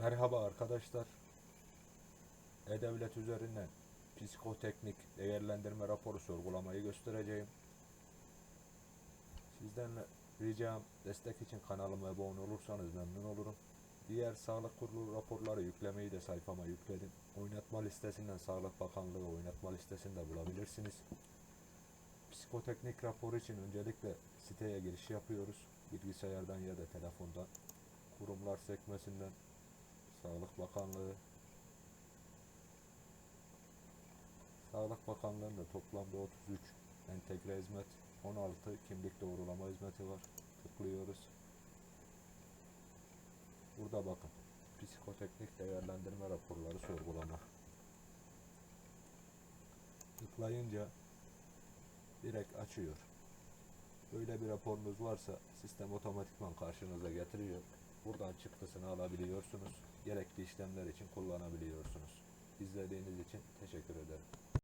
Merhaba arkadaşlar. E-Devlet üzerinden psikoteknik değerlendirme raporu sorgulamayı göstereceğim. Sizden ricam destek için kanalıma abone olursanız memnun olurum. Diğer sağlık kurulu raporları yüklemeyi de sayfama yükledim. Oynatma listesinden Sağlık Bakanlığı oynatma listesinde bulabilirsiniz. Psikoteknik raporu için öncelikle siteye giriş yapıyoruz. Bilgisayardan ya da telefondan. Kurumlar sekmesinden Sağlık Bakanlığı Sağlık Bakanlığı'nda toplamda 33 entegre hizmet, 16 kimlik doğrulama hizmeti var. Tıklıyoruz. Burada bakın. Psikoteknik değerlendirme raporları sorgulama. Tıklayınca direkt açıyor. Böyle bir raporunuz varsa sistem otomatikman karşınıza getiriyor. Buradan çıktısını alabiliyorsunuz. Gerekli işlemler için kullanabiliyorsunuz. İzlediğiniz için teşekkür ederim.